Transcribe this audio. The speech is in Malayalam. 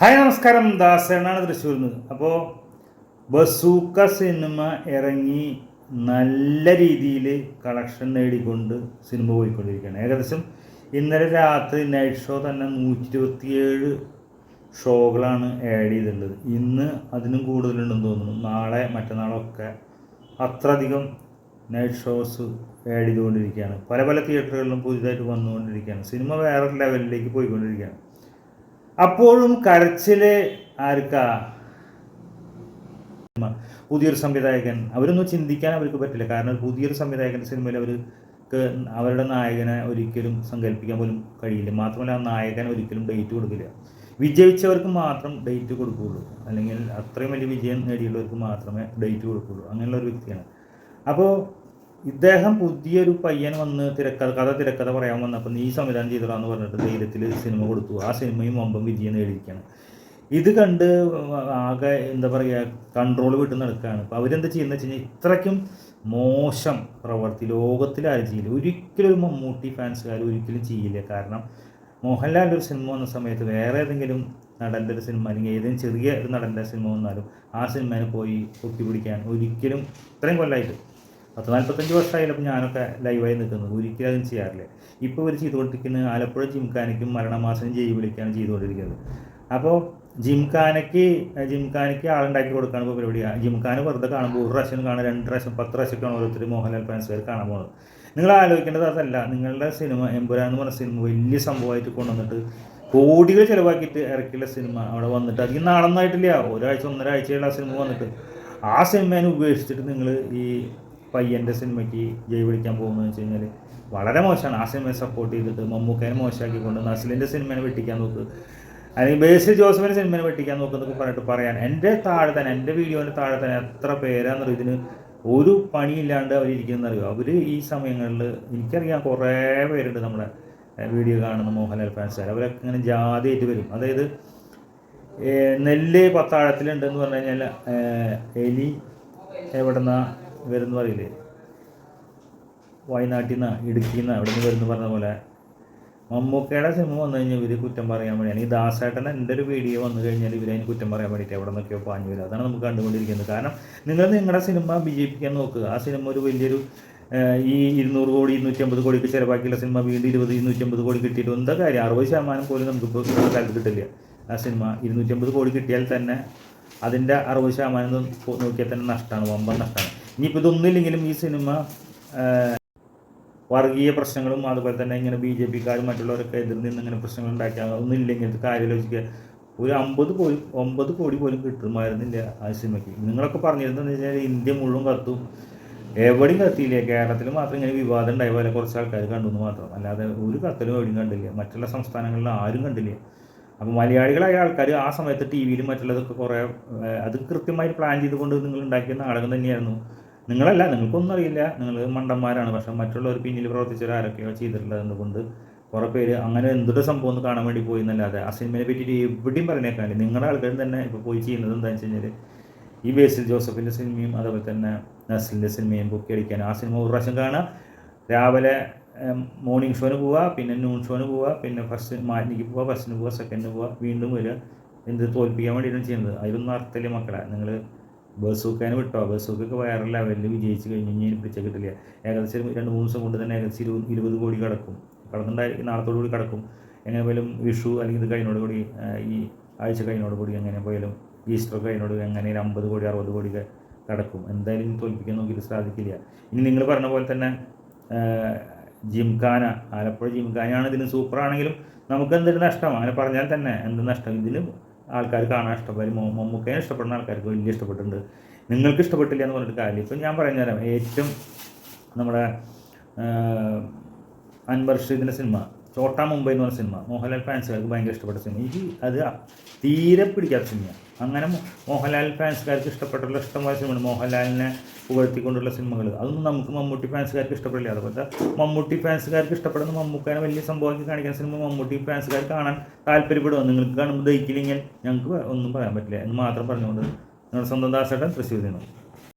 ഹായ് നമസ്കാരം. ദാസനാണ് തൃശ്ശൂരിൽ നിന്ന് അപ്പോൾ ബസൂക്ക സിനിമ ഇറങ്ങി നല്ല രീതിയിൽ കളക്ഷൻ നേടിക്കൊണ്ട് സിനിമ പോയിക്കൊണ്ടിരിക്കുകയാണ്. ഏകദേശം ഇന്നലെ രാത്രി നൈറ്റ് ഷോ തന്നെ നൂറ്റി ഇരുപത്തിയേഴ് ഷോകളാണ് ആഡ് ചെയ്തിട്ടുള്ളത്. ഇന്ന് അതിനും കൂടുതലുണ്ടെന്ന് തോന്നുന്നു. നാളെ മറ്റന്നാളൊക്കെ അത്രയധികം നൈറ്റ് ഷോസ് ആഡ് ചെയ്തുകൊണ്ടിരിക്കുകയാണ്. പല പല തിയേറ്ററുകളിലും പുതിയതായിട്ട് വന്നുകൊണ്ടിരിക്കുകയാണ്. സിനിമ വേറെ ലെവലിലേക്ക് പോയിക്കൊണ്ടിരിക്കുകയാണ്. അപ്പോഴും കരച്ചിൽ ആർക്കാ? പുതിയൊരു സംവിധായകൻ. അവരൊന്നും ചിന്തിക്കാൻ അവർക്ക് പറ്റില്ല. കാരണം പുതിയൊരു സംവിധായകന്റെ സിനിമയിൽ അവർക്ക് അവരുടെ നായകനെ ഒരിക്കലും സങ്കല്പിക്കാൻ പോലും കഴിയില്ല. മാത്രമല്ല ആ നായകൻ ഒരിക്കലും ഡേറ്റ് കൊടുക്കില്ല. വിജയിച്ചവർക്ക് മാത്രം ഡേറ്റ് കൊടുക്കുകയുള്ളൂ. അല്ലെങ്കിൽ അത്രയും വലിയ വിജയം നേടിയുള്ളവർക്ക് മാത്രമേ ഡേറ്റ് കൊടുക്കുകയുള്ളൂ. അങ്ങനെയുള്ള ഒരു വ്യക്തിയാണ്. അപ്പോൾ ഇദ്ദേഹം പുതിയൊരു പയ്യൻ വന്ന് തിരക്കഥ കഥ തിരക്കഥ പറയാൻ വന്നപ്പോൾ നീ സംവിധാനം ചെയ്തതാന്ന് പറഞ്ഞിട്ട് ധൈര്യത്തിൽ സിനിമ കൊടുത്തു. ആ സിനിമയും വമ്പം വിജയം നേടിയിരിക്കുകയാണ് ഇത് കണ്ട് ആകെ എന്താ പറയുക കൺട്രോൾ വിട്ട് നടക്കുകയാണ് അപ്പോൾ അവരെന്താ ചെയ്യുന്നത് വെച്ച് കഴിഞ്ഞാൽ ഇത്രയ്ക്കും മോശം പ്രവർത്തി ലോകത്തിൽ ആരും ചെയ്യില്ല. ഒരിക്കലും ഒരു മമ്മൂട്ടി ഫാൻസുകാർ ഒരിക്കലും ചെയ്യില്ല. കാരണം മോഹൻലാൽ ഒരു സിനിമ വന്ന സമയത്ത് വേറെ ഏതെങ്കിലും നടന്റെ ഒരു സിനിമ അല്ലെങ്കിൽ ഏതെങ്കിലും ചെറിയ ഒരു നടന്റെ സിനിമ വന്നാലും ആ സിനിമേനെ പോയി പൊട്ടിപ്പിടിക്കാൻ ഒരിക്കലും ഇത്രയും കൊല്ലമായിട്ട് പത്ത് നാൽപ്പത്തഞ്ച് വർഷമായാലും ഞാനൊക്കെ ലൈവായി നിൽക്കുന്നത് ഒരിക്കലും അതും ചെയ്യാറില്ല. ഇപ്പോൾ ഇവർ ചെയ്തുകൊണ്ടിരിക്കുന്നത് ആലപ്പുഴ ജിംഖാനയ്ക്കും മരണമാസം ജയ് വിളിക്കാണ് ചെയ്തുകൊണ്ടിരിക്കുന്നത്. അപ്പോൾ ജിംഖാനയ്ക്ക് ജിംഖാനയ്ക്ക് ആളുണ്ടാക്കി കൊടുക്കാണ് ഇപ്പോൾ പരിപാടി. ജിംഖാന വെറുതെ കാണുമ്പോൾ ഒരു പ്രാവശ്യം കാണാൻ രണ്ട് പ്രാവശ്യം പത്ത് പ്രാവശ്യമൊക്കെയാണ് ഓരോരുത്തർ മോഹൻലാൽ ഫാൻസുകാർ കാണാൻ പോകുന്നത് നിങ്ങൾ ആലോചിക്കേണ്ടത് അതല്ല നിങ്ങളുടെ സിനിമ എമ്പുരാൻ എന്ന് പറഞ്ഞ സിനിമ വലിയ സംഭവമായിട്ട് കൊണ്ടുവന്നിട്ട് കോടികൾ ചിലവാക്കിയിട്ട് ഇറക്കിയുള്ള സിനിമ അവിടെ വന്നിട്ട്. അധികം നാളൊന്നായിട്ടില്ല ഒരാഴ്ച ഒന്നര ആഴ്ചയുള്ള ആ സിനിമ വന്നിട്ട്. ആ സിനിമേനെ ഉപേക്ഷിച്ചിട്ട് നിങ്ങൾ ഈ പയ്യന്റെ സിനിമയ്ക്ക് ജയ് വിളിക്കാൻ പോകുന്നത് വെച്ച് കഴിഞ്ഞാൽ വളരെ മോശമാണ്. ആ സിനിമയെ സപ്പോർട്ട് ചെയ്തിട്ട് മമ്മൂക്കേനെ മോശമാക്കിക്കൊണ്ട് നസ്ലിന്റെ സിനിമയെ വെട്ടിക്കാൻ നോക്കുക അല്ലെങ്കിൽ ബേസിൽ ജോസഫിന്റെ സിനിമയെ വെട്ടിക്കാൻ നോക്കുന്നൊക്കെ പറഞ്ഞിട്ട് പറയാൻ. എന്റെ താഴെ തന്നെ എന്റെ വീഡിയോന്റെ താഴെ തന്നെ എത്ര പേരാണെന്നറിയോ? ഇതിന് ഒരു പണിയില്ലാണ്ട് അവരിയ്ക്കുന്നതെന്ന് അറിയുക അവർ ഈ സമയങ്ങളിൽ എനിക്കറിയാം കുറേ പേരുണ്ട് നമ്മുടെ വീഡിയോ കാണുന്ന മോഹൻലാൽ ഫാൻസുകാർ അവരൊക്കെ ഇങ്ങനെ ജാതിയായിട്ട് വരും. അതായത് നെല്ല് പത്താഴത്തിലുണ്ടെന്ന് പറഞ്ഞു കഴിഞ്ഞാൽ എലി എവിടെന്നാ വരുന്ന പറയില്ലേ? വയനാട്ടിൽ നിന്ന് ഇടുക്കിയിൽ നിന്ന് അവിടെ നിന്ന് വരുന്നു പറഞ്ഞ പോലെ. മമ്മൂക്കയുടെ സിനിമ വന്നു കഴിഞ്ഞാൽ ഇവർ കുറ്റം പറയാൻ വേണ്ടിയാണ്. ഈ ദാസേട്ടൻ എന്റെ ഒരു വീഡിയോ വന്നു കഴിഞ്ഞാൽ ഇവരതിന് കുറ്റം പറയാൻ വേണ്ടിയിട്ട് എവിടെ നിന്നൊക്കെയോ പാഞ്ഞു വരും അതാണ് നമുക്ക് കണ്ടുകൊണ്ടിരിക്കുന്നത്. കാരണം നിങ്ങൾ നിങ്ങളുടെ സിനിമ വിജയിപ്പിക്കാൻ നോക്കുക. ആ സിനിമ ഒരു വലിയൊരു ഈ ഇരുന്നൂറ് കോടി ഇരുന്നൂറ്റമ്പത് കോടിക്ക് ചിലവാക്കിയുള്ള സിനിമ വീണ്ടും ഇരുപത് ഇരുന്നൂറ്റമ്പത് കോടി കിട്ടിയിട്ട് എന്താ കാര്യം? അറുപത് ശതമാനം പോലും നമുക്കിപ്പോൾ കാലത്ത് കിട്ടില്ല. ആ സിനിമ ഇരുന്നൂറ്റമ്പത് കോടി കിട്ടിയാൽ തന്നെ അതിന്റെ അറുപത് ശതമാനം നോക്കിയാൽ തന്നെ നഷ്ടമാണ് വമ്പൻ നഷ്ടമാണ് ഇനിയിപ്പോൾ ഇതൊന്നുമില്ലെങ്കിലും ഈ സിനിമ വർഗീയ പ്രശ്നങ്ങളും അതുപോലെ തന്നെ ഇങ്ങനെ ബി ജെ പിക്കാരും മറ്റുള്ളവരൊക്കെ എതിർ നിന്ന് ഇങ്ങനെ പ്രശ്നങ്ങൾ ഉണ്ടാക്കിയാൽ ഒന്നുമില്ലെങ്കിൽ കാര്യാലോചിക്കുക ഒരു അമ്പത് കോടി ഒമ്പത് കോടി പോലും കിട്ടുമായിരുന്നില്ല ആ സിനിമയ്ക്ക്. നിങ്ങളൊക്കെ പറഞ്ഞിരുന്നതെന്ന് വെച്ചാൽ ഇന്ത്യ മുഴുവൻ കത്തും. എവിടെയും കത്തിയില്ല. കേരളത്തിൽ മാത്രം ഇങ്ങനെ വിവാദം ഉണ്ടായ പോലെ കുറച്ച് ആൾക്കാർ കണ്ടു എന്ന് മാത്രം. അല്ലാതെ ഒരു കത്തലും എവിടെയും കണ്ടില്ല. മറ്റുള്ള സംസ്ഥാനങ്ങളിൽ ആരും കണ്ടില്ല. അപ്പോൾ മലയാളികളായ ആൾക്കാർ ആ സമയത്ത് ടി വിയിലും മറ്റുള്ളതൊക്കെ കുറേ അത് കൃത്യമായി പ്ലാൻ ചെയ്തുകൊണ്ട് നിങ്ങൾ ഉണ്ടാക്കിയ നാടകം തന്നെയായിരുന്നു. നിങ്ങളല്ല നിങ്ങൾക്കൊന്നും അറിയില്ല. നിങ്ങൾ മണ്ടന്മാരാണ്. പക്ഷെ മറ്റുള്ളവർ പിന്നിൽ പ്രവർത്തിച്ചവർ ആരൊക്കെയോ ചെയ്തിട്ടുള്ളത് കൊണ്ട് കുറേ പേര് അങ്ങനെ എന്തൊരു സംഭവം ഒന്ന് കാണാൻ വേണ്ടി പോയി എന്നല്ലാതെ ആ സിനിമയെ പറ്റിയിട്ട് എവിടെയും പറഞ്ഞേക്കാനില്ല നിങ്ങളുടെ ആൾക്കാരും തന്നെ ഇപ്പോൾ പോയി ചെയ്യുന്നത് എന്താണെന്ന് വെച്ച് കഴിഞ്ഞാൽ ഈ ബേസിൽ ജോസഫിന്റെ സിനിമയും അതുപോലെ തന്നെ നസലിന്റെ സിനിമയും ബുക്ക് അടിക്കാൻ. ആ സിനിമ ഒരു പ്രാവശ്യം കാണുക. രാവിലെ മോർണിംഗ് ഷോന് പോവുക പിന്നെ നൂൺ ഷോന് പോവുക പിന്നെ ഫസ്റ്റ് മാറ്റിനിക്ക് പോവുക ഫസ്റ്റിന് പോവുക സെക്കൻഡിന് പോവുക വീണ്ടും വരിക. എന്ത് തോൽപ്പിക്കാൻ വേണ്ടിയിട്ടാണ് ചെയ്യുന്നത്? അതിലൊന്നും അർത്ഥമില്ല മക്കളെ. നിങ്ങൾ ബസൂക്കാനെ വിട്ടോ? ബസൂക്കൊക്കെ വൈറൽ ലെവലിൽ വിജയിച്ച് കഴിഞ്ഞ് കഴിഞ്ഞാൽ പിടിച്ച കിട്ടില്ല ഏകദേശം രണ്ട് മൂന്ന് ദിവസം കൊണ്ട് തന്നെ ഏകദേശം ഇരുപത് ഇരുപത് കോടി കിടക്കും. കടന്നുണ്ടായിരിക്കും നാളത്തോടു കൂടി കിടക്കും. എങ്ങനെ പോയാലും വിഷു അല്ലെങ്കിൽ ഇത് കഴിഞ്ഞോട് കൂടി ഈ ആഴ്ച കഴിഞ്ഞോട് കൂടി എങ്ങനെ പോയാലും ഈസ്റ്റർ കഴിഞ്ഞോട് എങ്ങനെ അമ്പത് കോടി അറുപത് കോടി കിടക്കും. എന്തായാലും തോൽപ്പിക്കാൻ നോക്കിയിട്ട് സാധിക്കില്ല. ഇനി നിങ്ങൾ പറഞ്ഞ പോലെ തന്നെ ജിംഖാന ആലപ്പുഴ ജിംഖാനയാണ് ഇതിന് സൂപ്പറാണെങ്കിലും നമുക്ക് എന്തൊരു നഷ്ടം? അങ്ങനെ പറഞ്ഞാൽ തന്നെ എന്ത് നഷ്ടം? ഇതിലും ആൾക്കാർ കാണാൻ ഇഷ്ടപ്പെടും. മമ്മൂക്കേനെ ഇഷ്ടപ്പെടുന്ന ആൾക്കാർക്ക് വലിയ ഇഷ്ടപ്പെട്ടിട്ടുണ്ട്. നിങ്ങൾക്ക് ഇഷ്ടപ്പെട്ടില്ല എന്ന് പറഞ്ഞിട്ട് കാര്യം ഇപ്പം ഞാൻ പറഞ്ഞു തരാം ഏറ്റവും നമ്മുടെ അൻവർ ഷീദിന്റെ സിനിമ ചോട്ടാ മുംബൈ എന്ന് പറഞ്ഞ സിനിമ മോഹൻലാൽ ഫാൻസുകാർക്ക് ഭയങ്കര ഇഷ്ടപ്പെട്ട സിനിമ. എനിക്ക് അത് തീരെ പിടിക്കാത്ത സിനിമയാണ്. അങ്ങനെ മോഹൻലാൽ ഫാൻസുകാർക്ക് ഇഷ്ടപ്പെട്ടുള്ള ഇഷ്ടമായ സിനിമയാണ് മോഹൻലാലിനെ പുകഴ്ത്തിക്കൊണ്ടുള്ള സിനിമകൾ. അതൊന്നും നമുക്ക് മമ്മൂട്ടി ഫാൻസുകാർക്ക് ഇഷ്ടപ്പെടില്ല. അതുപോലെ മമ്മൂട്ടി ഫാൻസുകാർക്ക് ഇഷ്ടപ്പെടുന്ന മമ്മൂക്കാനെ വലിയ സംഭവമാക്കി കാണിക്കുന്ന സിനിമ മമ്മൂട്ടി ഫാൻസുകാർ കാണാൻ താല്പര്യപ്പെടുമോ നിങ്ങൾക്ക് കാണുമ്പോൾ ദഹിക്കില്ലെങ്കിൽ ഞങ്ങൾക്ക് ഒന്നും പറയാൻ പറ്റില്ല എന്ന് മാത്രം പറഞ്ഞുകൊണ്ട് നിങ്ങളുടെ സ്വന്തം ദാസേട്ടൻ തൃശ്ശൂരിൽ നിന്നും.